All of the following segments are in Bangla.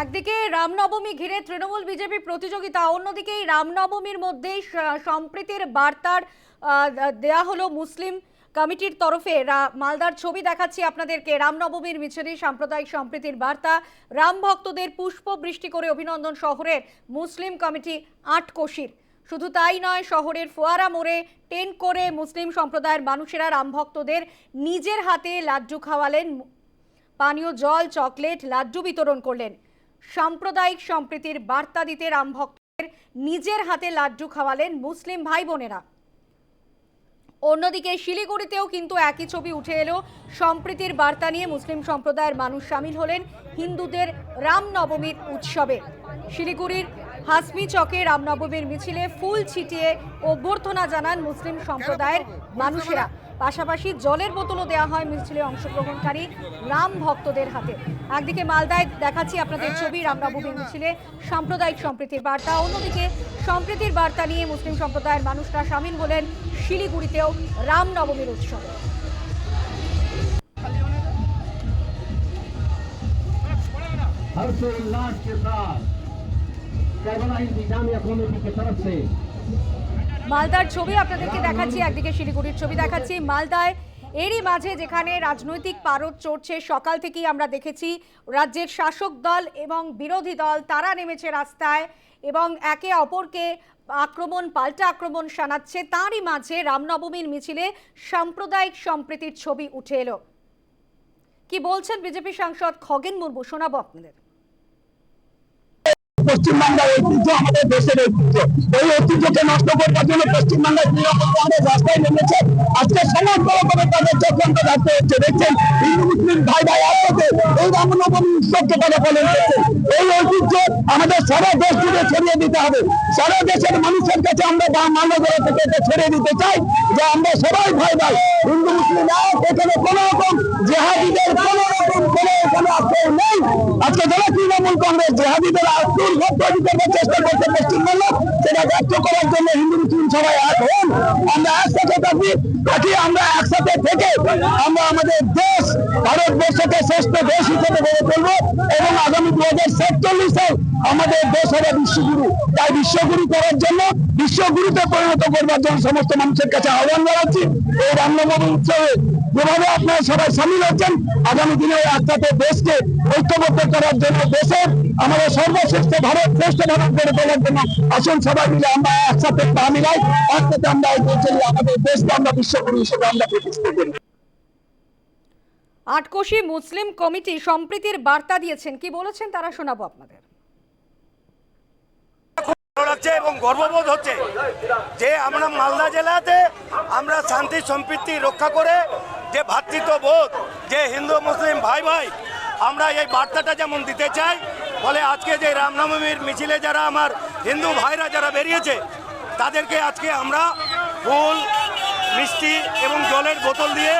একদিকে রামনবমী ঘিরে তৃণমূল বিজেপি প্রতিযোগিতা, অন্যদিকে এই রামনবমীর মধ্যেই স- সম্প্রীতির বার্তার দেয়া হলো মুসলিম কমিটির তরফে। মালদার ছবি দেখাচ্ছি আপনাদেরকে। রামনবমীর মিছিলে, সাম্প্রদায়িক সম্প্রীতির বার্তা, রাম ভক্তদের পুষ্প বৃষ্টি করে অভিনন্দন শহরের মুসলিম কমিটি আটকোশির শুধু তাই নয়, শহরের ফোয়ারা মোড়ে টেন্ট করে মুসলিম সম্প্রদায়ের মানুষেরা রাম ভক্তদের নিজের হাতে লাড্ডু খাওয়ালেন, পানীয় জল, চকলেট, লাড্ডু বিতরণ করলেন। সাম্প্রদায়িক সম্প্রীতির বার্তা দিতে রাম ভক্তদের নিজের হাতে লাড্ডু খাওয়ালেন মুসলিম ভাই বোনেরা অন্যদিকে শিলিগুড়িতেও কিন্তু একই ছবি উঠে এলো। সম্প্রীতির বার্তা নিয়ে মুসলিম সম্প্রদায়ের মানুষ সামিল হলেন হিন্দুদের রামনবমীর উৎসবে। শিলিগুড়ির হাসমি চকে রামনবমীর মিছিলে ফুল ছিটিয়ে অভ্যর্থনা জানান মুসলিম সম্প্রদায়ের মানুষেরা। পাশাপাশি জলের বোতলও দেওয়া হয় মিছিলে অংশগ্রহণকারী রাম ভক্তদের হাতে একদিকে মালদায় দেখাচ্ছি আপনাদের ছবি রামনবমীর মিছিলে সাম্প্রদায়িক সম্প্রীতির বার্তা অন্যদিকে সম্প্রীতির বার্তা নিয়ে মুসলিম সম্প্রদায়ের মানুষরা সামিল হলেন শিলিগুড়িতেও রামনবমীর উৎসবে हर्षोल्लास के साथ करबला इंतजामिया कमेटी की तरफ से মালদার ছবি আপনাদেরকে দেখাচ্ছি, একদিকে শিলিগুড়ির ছবি দেখাচ্ছি। মালদায় এরই মাঝে যেখানে রাজনৈতিক পারদ চড়ছে, সকাল থেকেই আমরা দেখেছি রাজ্যের শাসক দল এবং বিরোধী দল, তারা নেমেছে রাস্তায় এবং একে অপরকে আক্রমণ, পাল্টা আক্রমণ শানাচ্ছে। তারই মাঝে রামনবমীর মিছিলে সাম্প্রদায়িক সম্প্রীতির ছবি উঠে এলো। কি বলছেন বিজেপি সাংসদ খগেন মুর্মু? শোনাবো আপনাদের। পশ্চিমবাংলার ঐতিহ্য, আমাদের দেশের ঐতিহ্য। এই ঐতিহ্যকে নষ্ট করবার জন্য পশ্চিমবাংলার তৃণমূল কংগ্রেস রাস্তায় নেমেছে। আজকে সমস্ত রকমের তাদের চক্রান্ত রাখতে হচ্ছে। দেখছেন, হিন্দু, মুসলিম ভাই ভাই একসাথে এই রামনবমী উৎসবকে তারা পালন করছে। এই ঐতিহ্য আমাদের সারা দেশ জুড়ে ছড়িয়ে দিতে হবে। সারা দেশের মানুষের কাছে আমরা মানবতা থেকে এটা ছড়িয়ে দিতে চাই যে আমরা সবাই ভাই ভাই, হিন্দু, মুসলিম এক, এখানে কোনো রকম জেহাদিদের কোনো রকম কোনো এখানে আশ্রয় নেই। আজকে যারা তৃণমূল কংগ্রেস জেহাদিদের আত্মুর ভোট করবার চেষ্টা করছে পশ্চিমবঙ্গ সেটা ব্যক্ত করার জন্য হিন্দু মুসলিম সবাই এক হন। আমরা একসাথে থাকি থাকি, আমরা একসাথে থেকে আমরা আমাদের দেশ ভারতবর্ষকে শ্রেষ্ঠ দেশ হিসেবে গড়ে তুলবো এবং আগামী দু হাজার সাতচল্লিশ আমাদের দেশ হবে বিশ্বগুরু। তাই বিশ্বগুরু করার জন্য বিশ্বগুরুতে পরিণত করবার জন্য সমস্ত মানুষের কাছে আহ্বান জানাচ্ছি। এই রামনবমী উৎসবে যেভাবে আপনারা সবাই সামিল হচ্ছেন। আগামী দিনে একসাথে দেশকে ঐক্যবদ্ধ করার জন্য দেশের আমাদের সর্বশ্রেষ্ঠ ভারত শ্রেষ্ঠ ভারত গড়ে তোলার জন্য আসুন সবাই মিলে আমরা একসাথে পা মিলাই একসাথে আমরা এগিয়ে চলি আমাদের দেশকে আমরা বিশ্বগুরু হিসেবে আমরা প্রতিষ্ঠা করি। আটকোশি মুসলিম কমিটি সম্প্রীতির বার্তা দিয়েছেন। কি বলেছেন তারা শোনাবো আপনাদের। লাগছে এবং গর্ববোধ হচ্ছে যে আমরা মালদা জেলাতে আমরা শান্তি সম্প্রীতি রক্ষা করে যে ভ্রাতৃত্ববোধ যে হিন্দু, মুসলিম ভাই ভাই, আমরা এই বার্তাটা যেমন দিতে চাই, ফলে আজকে যে রামনবমীর মিছিলে যারা আমার হিন্দু ভাইরা যারা বেরিয়েছে, তাদেরকে আজকে আমরা ফুল, মিষ্টি এবং জলের বোতল দিয়ে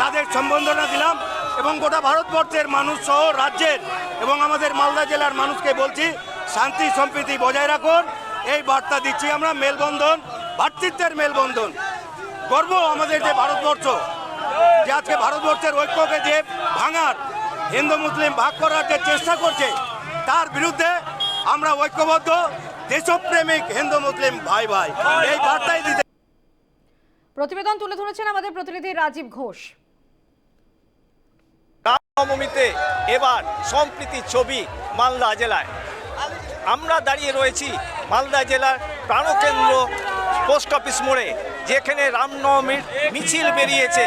তাদের সম্বর্ধনা দিলাম এবং গোটা ভারতবর্ষের মানুষ সহ রাজ্যের এবং আমাদের মালদা জেলার মানুষকে বলছি, শান্তি সম্প্রীতি বজায় রাখুন। এই বার্তা দিচ্ছি আমরা মেলবন্ধন ভ্রাতৃত্বের মেলবন্ধন। গর্ব আমাদের যে ভারতবর্ষ। যে আজকে ভারতবর্ষের ঐক্যকে যে ভাঙার হিন্দু মুসলিম ভাগ করার যে চেষ্টা করছে তার বিরুদ্ধে আমরা ঐক্যবদ্ধ দেশপ্রেমিক হিন্দু মুসলিম ভাই ভাই। এই বার্তাই দিতে প্রতিবেদন তুলে ধরেছেন আমাদের প্রতিনিধি রাজীব ঘোষ। রামনবমীতে এবার সম্প্রীতির ছবি মালদা জেলায়। আমরা দাঁড়িয়ে রয়েছি মালদা জেলার প্রাণকেন্দ্র পোস্ট অফিস মোড়ে। যেখানে রামনবমীর মিছিল বেরিয়েছে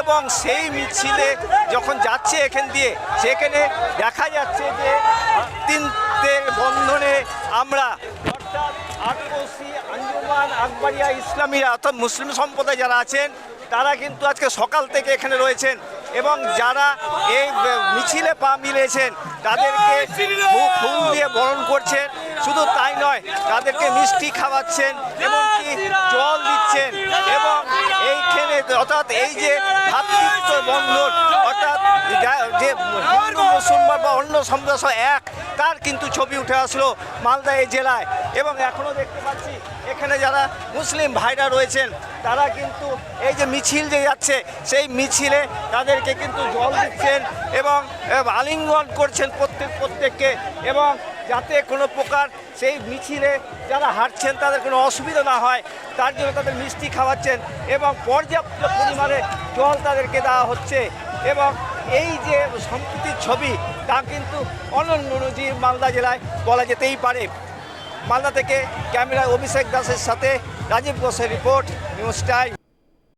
এবং সেই মিছিলে যখন যাচ্ছে এখান দিয়ে, সেখানে দেখা যাচ্ছে যে তিনটে বন্ধনে আমরা অর্থাৎ আকবরিয়া ইসলামীরা, অর্থাৎ মুসলিম সম্প্রদায় যারা আছেন, তারা কিন্তু আজকে সকাল থেকে এখানে রয়েছেন। এবং যারা এই মিছিলে পা মিলেছেন তাদেরকে ফুল দিয়ে বরণ করছেন। শুধু তাই নয়, তাদেরকে মিষ্টি খাওয়াচ্ছেন এবং কি জল দিচ্ছেন এবং এইখানে অর্থাৎ এই যে ভাতৃত্ব বন্ধন, অর্থাৎ যে হিন্দু, মুসলমান বা অন্য সম্প্রদায় এক, তার কিন্তু ছবি উঠে আসলো মালদা এই জেলায়। এবং এখনও দেখতে পাচ্ছি এখানে যারা মুসলিম ভাইরা রয়েছেন, তারা কিন্তু এই যে মিছিল যে যাচ্ছে, সেই মিছিলে তাদেরকে কিন্তু জল দিচ্ছেন এবং আলিঙ্গন করছেন প্রত্যেক, প্রত্যেককে এবং যাতে কোনো প্রকার সেই মিছিলে যারা হাঁটছেন তাদের কোনো অসুবিধা না হয়, তার জন্য তাদের মিষ্টি খাওয়াচ্ছেন এবং পর্যাপ্ত পরিমাণে জল তাদেরকে দেওয়া হচ্ছে এবং এই যে সম্প্রীতির ছবি তা কিন্তু অনন্য মালদা জেলায় বলা যেতেই পারে। মালদা থেকে ক্যামেরা অভিষেক দাসের সাথে রাজীব ঘোষের রিপোর্ট নিউজ টাইম।